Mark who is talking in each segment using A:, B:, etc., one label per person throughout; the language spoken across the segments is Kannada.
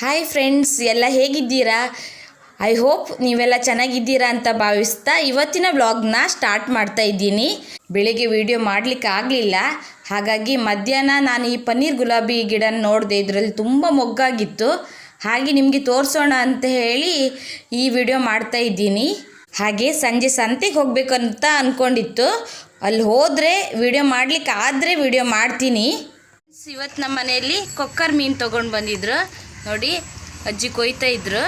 A: ಹಾಯ್ ಫ್ರೆಂಡ್ಸ್ ಎಲ್ಲ ಹೇಗಿದ್ದೀರಾ? ಐ ಹೋಪ್ ನೀವೆಲ್ಲ ಚೆನ್ನಾಗಿದ್ದೀರಾ ಅಂತ ಭಾವಿಸ್ತಾ ಇವತ್ತಿನ ವ್ಲಾಗ್ನ ಸ್ಟಾರ್ಟ್ ಮಾಡ್ತಾ ಇದ್ದೀನಿ. ಬೆಳಿಗ್ಗೆ ವಿಡಿಯೋ ಮಾಡಲಿಕ್ಕೆ ಆಗಲಿಲ್ಲ. ಹಾಗಾಗಿ ಮಧ್ಯಾಹ್ನ ನಾನು ಈ ಪನ್ನೀರ್ ಗುಲಾಬಿ ಗಿಡನ ನೋಡಿದೆ, ಇದರಲ್ಲಿ ತುಂಬ ಮೊಗ್ಗಾಗಿತ್ತು. ಹಾಗೆ ನಿಮಗೆ ತೋರಿಸೋಣ ಅಂತ ಹೇಳಿ ಈ ವಿಡಿಯೋ ಮಾಡ್ತಾ ಇದ್ದೀನಿ. ಹಾಗೆ ಸಂಜೆ ಸಂತೆಗೆ ಹೋಗ್ಬೇಕಂತ ಅಂದ್ಕೊಂಡಿತ್ತು ಅಲ್ಲಿ ಹೋದರೆ ವಿಡಿಯೋ ಮಾಡಲಿಕ್ಕೆ ಆದರೆ ವಿಡಿಯೋ ಮಾಡ್ತೀನಿ. ಇವತ್ತು ನಮ್ಮ ಮನೆಯಲ್ಲಿ ಕೊಕ್ಕರ್ ಮೀನು ತೊಗೊಂಡು ಬಂದಿದ್ರು. ನೋಡಿ, ಅಜ್ಜಿ ಕೊಯ್ತಾ ಇದ್ರು.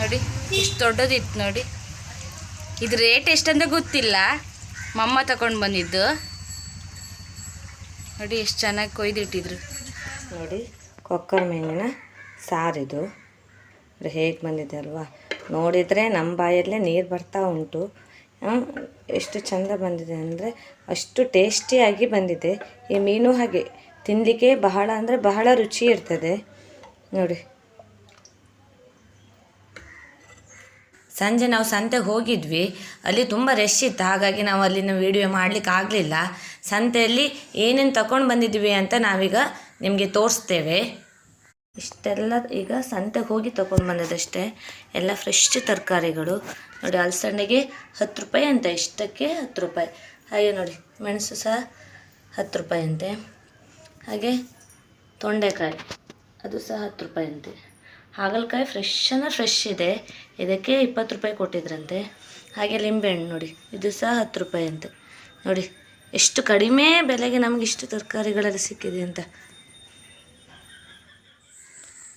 A: ನೋಡಿ, ಎಷ್ಟು ದೊಡ್ಡದಿತ್ತು ನೋಡಿ. ಇದು ರೇಟ್ ಎಷ್ಟಂತ ಗೊತ್ತಿಲ್ಲ. ಮಮ್ಮ ತಗೊಂಡು ಬಂದಿದ್ದು. ನೋಡಿ, ಎಷ್ಟು ಚೆನ್ನಾಗಿ ಕೊಯ್ದಿಟ್ಟಿದ್ರು.
B: ನೋಡಿ, ಕೊಕ್ಕರ್ ಮೀನಿನ ಸಾರಿದು. ಹೇಗೆ ಬಂದಿದೆ ಅಲ್ವಾ? ನೋಡಿದರೆ ನಮ್ಮ ಬಾಯಲ್ಲೇ ನೀರು ಬರ್ತಾ ಉಂಟು. ಎಷ್ಟು ಚಂದ ಬಂದಿದೆ ಅಂದರೆ ಅಷ್ಟು ಟೇಸ್ಟಿಯಾಗಿ ಬಂದಿದೆ. ಈ ಮೀನು ಹಾಗೆ ತಿನ್ನಲಿಕ್ಕೆ ಬಹಳ ಅಂದರೆ ಬಹಳ ರುಚಿ ಇರ್ತದೆ. ನೋಡಿ.
A: ಸಂಜೆ ನಾವು ಸಂತೆಗೆ ಹೋಗಿದ್ವಿ. ಅಲ್ಲಿ ತುಂಬ ರಶ್ ಇತ್ತು. ಹಾಗಾಗಿ ನಾವು ಅಲ್ಲಿನ ವೀಡಿಯೋ ಮಾಡಲಿಕ್ಕೆ ಆಗಲಿಲ್ಲ. ಸಂತೆಯಲ್ಲಿ ಏನೇನು ತಗೊಂಡು ಬಂದಿದ್ವಿ ಅಂತ ನಾವೀಗ ನಿಮಗೆ ತೋರಿಸ್ತೇವೆ.
B: ಇಷ್ಟೆಲ್ಲ ಈಗ ಸಂತೆಗೆ ಹೋಗಿ ತಗೊಂಡು ಬಂದದಷ್ಟೇ. ಎಲ್ಲ ಫ್ರೆಶ್ ತರಕಾರಿಗಳು. ನೋಡಿ, ಅಲ್ಸಂಡೆಗೆ ಹತ್ತು ರೂಪಾಯಿ ಅಂತ. ಇಷ್ಟಕ್ಕೆ ಹತ್ತು ರೂಪಾಯಿ. ಹಾಗೆ ನೋಡಿ, ಮೆಣಸು ಸಹ ಹತ್ತು ರೂಪಾಯಿ ಅಂತೆ. ಹಾಗೆ ತೊಂಡೆಕಾಯಿ. ಅದು ಸಹ ಹತ್ತು ರೂಪಾಯಿ ಅಂತೆ. ಹಾಗಲಕಾಯಿ ಫ್ರೆಶ್ ಅಂದರೆ ಫ್ರೆಶ್ ಇದೆ. ಇದಕ್ಕೆ ಇಪ್ಪತ್ತು ರೂಪಾಯಿ ಕೊಟ್ಟಿದ್ರಂತೆ. ಹಾಗೆ ಲಿಂಬೆಹಣ್ಣು ನೋಡಿ, ಇದು ಸಹ ಹತ್ತು ರೂಪಾಯಿ ಅಂತೆ. ನೋಡಿ, ಎಷ್ಟು ಕಡಿಮೆ ಬೆಲೆಗೆ ನಮಗೆ ಇಷ್ಟು ತರಕಾರಿಗಳಲ್ಲಿ ಸಿಕ್ಕಿದೆ ಅಂತ.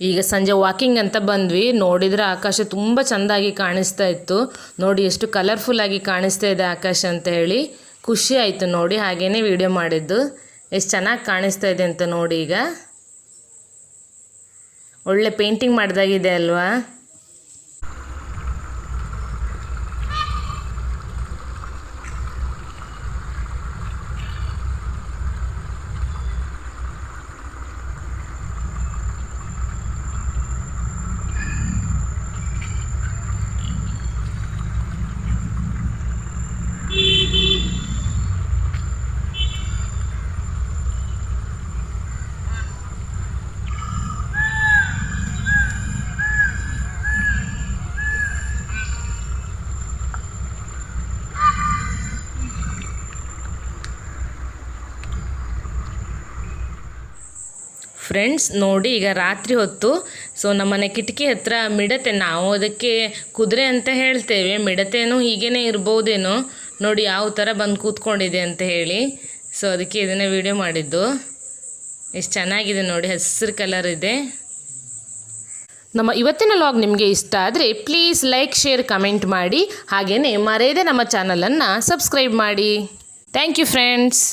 C: ಈಗ ಸಂಜೆ ವಾಕಿಂಗ್ ಅಂತ ಬಂದ್ವಿ. ನೋಡಿದರೆ ಆಕಾಶ ತುಂಬ ಚೆಂದಾಗಿ ಕಾಣಿಸ್ತಾ ಇತ್ತು. ನೋಡಿ, ಎಷ್ಟು ಕಲರ್ಫುಲ್ ಆಗಿ ಕಾಣಿಸ್ತಾ ಇದೆ ಆಕಾಶ ಅಂತ ಹೇಳಿ. ಖುಷಿ ಆಯಿತು ನೋಡಿ ಹಾಗೇ ವಿಡಿಯೋ ಮಾಡಿದ್ದು. ಎಷ್ಟು ಚೆನ್ನಾಗಿ ಕಾಣಿಸ್ತಾ ಇದೆ ಅಂತ ನೋಡಿ ಈಗ. ಒಳ್ಳೆ ಪೇಂಟಿಂಗ್ ಮಾಡಿದಾಗಿದೆ ಅಲ್ವಾ? ಫ್ರೆಂಡ್ಸ್ ನೋಡಿ ಈಗ ರಾತ್ರಿ ಹೊತ್ತು ಸೊ ನಮ್ಮನೆ ಕಿಟಕಿ ಹತ್ರ ಮಿಡತೆ, ನಾವು ಅದಕ್ಕೆ ಕುದುರೆ ಅಂತ ಹೇಳ್ತೇವೆ. ಮಿಡತೆನೂ ಹೀಗೇ ಇರ್ಬೋದೇನೋ, ನೋಡಿ ಯಾವ ಥರ ಬಂದು ಕೂತ್ಕೊಂಡಿದೆ ಅಂತ ಹೇಳಿ. ಸೊ ಅದಕ್ಕೆ ಇದನ್ನೇ ವಿಡಿಯೋ ಮಾಡಿದ್ದು. ಎಷ್ಟು ಚೆನ್ನಾಗಿದೆ ನೋಡಿ, ಹಸಿರು ಕಲರ್ ಇದೆ. ನಮ್ಮ ಇವತ್ತಿನ ಲಾಗ್ ನಿಮಗೆ ಇಷ್ಟ ಆದರೆ ಪ್ಲೀಸ್ ಲೈಕ್ ಶೇರ್ ಕಮೆಂಟ್ ಮಾಡಿ. ಹಾಗೆಯೇ ಮರೆಯದೆ ನಮ್ಮ ಚಾನಲನ್ನು ಸಬ್ಸ್ಕ್ರೈಬ್ ಮಾಡಿ. Thank you friends